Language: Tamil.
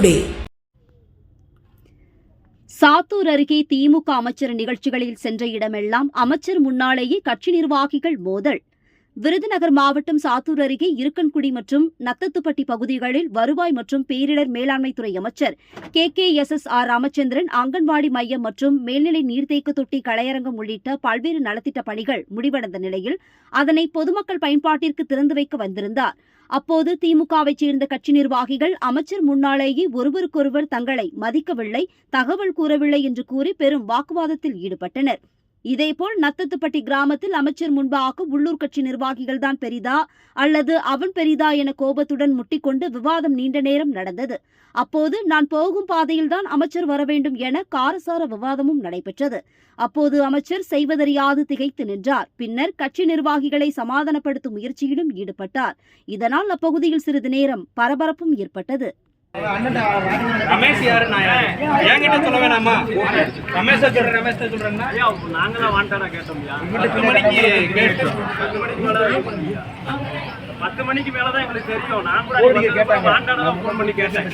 டுடே. சாத்தூர் அருகே திமுக அமைச்சர் நிகழ்ச்சிகளில் சென்ற இடமெல்லாம் அமைச்சர் முன்னாலேயே கட்சி நிர்வாகிகள் மோதல். விருதுநகர் மாவட்டம் சாத்தூர் அருகே இருக்கன்குடி மற்றும் நத்தத்துப்பட்டி பகுதிகளில் வருவாய் மற்றும் பேரிடர் மேலாண்மைத்துறை அமைச்சர் K. K. S. S. R. Ramachandran anganwadi மையம் மற்றும் மேல்நிலை நீர்த்தேக்க தொட்டி கலையரங்கம் உள்ளிட்ட பல்வேறு நலத்திட்ட பணிகள் முடிவடைந்த நிலையில் அதனை பொதுமக்கள் பயன்பாட்டிற்கு திறந்து வைக்க வந்திருந்தார். அப்போது திமுகவைச் சேர்ந்த கட்சி நிர்வாகிகள் அமைச்சர் முன்னாலேயே ஒருவருக்கொருவர் தங்களை மதிக்கவில்லை தகவல் கூறவில்லை என்று கூறி பெரும் வாக்குவாதத்தில் ஈடுபட்டனர். இதேபோல் நத்தத்துப்பட்டி கிராமத்தில் அமைச்சர் முன்பாக உள்ளூர் கட்சி நிர்வாகிகள் தான் பெரிதா அல்லது அவன் பெரிதா என கோபத்துடன் முட்டிக்கொண்டு விவாதம் நீண்ட நேரம் நடந்தது. அப்போது நான் போகும் பாதையில்தான் அமைச்சர் வர வேண்டும் என காரசார விவாதமும் நடைபெற்றது. அப்போது அமைச்சர் செய்வதறியாது திகைத்து நின்றார். பின்னர் கட்சி நிர்வாகிகளை சமாதானப்படுத்தும் முயற்சியிலும் ஈடுபட்டார். இதனால் அப்பகுதியில் சிறிது நேரம் பரபரப்பும் ஏற்பட்டது. ரமேஷ் யாரு? நான் என்கிட்ட சொல்ல வேணாமா? ரமேஷ் சொல்றேன் ரமேஷ் சொல்றேன்னா நாங்களாம் வாண்டாடா கேட்டோம்யா பத்து மணிக்கு கேட்டு. பத்து மணிக்கு மேல பத்து மணிக்கு மேல தான் எங்களுக்கு தெரியும். நான் கூட. வாண்டாடா ஃபோன் பண்ணி கேட்டேன்.